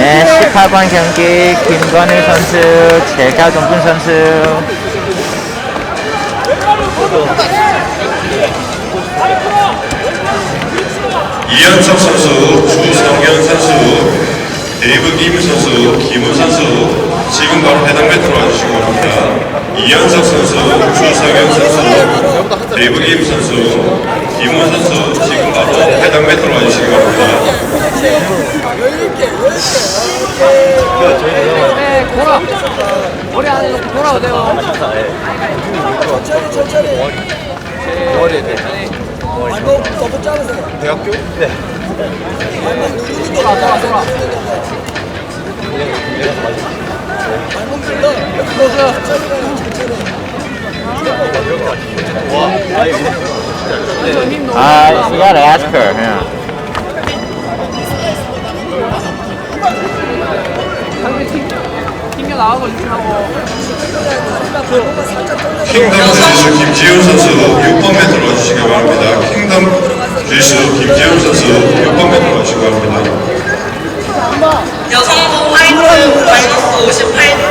네, 18번 경기 김건희 선수, 제가 동준 선수. 이현석 선수, 주성현 선수, 데이브 김 선수, 김우 선수 지금 바로 해당 매트로 와주시기 바랍니다. 이현석 선수, 주성현 선수, 데이브 김 선수, 김우 선수 지금 바로 해당 매트로 와주시기 바랍니다. 네, 돌아. 머리 안에 놓고 돌아도 돼요. 천천히 천천히 머리 돼. 발목 너무 짧으세요 대학교? 네. 발목 누르는 거 돌아, 돌아, 돌아. 아, you gotta ask her. Yeah. 나가고 떨려 킹덤 주짓수 김지훈 선수 6번 매트로 와주시기 바랍니다. 킹덤 주짓수 김지훈 선수 6번 매트로 와주시기 바랍니다. 여성부 화이트 마이너스 58kg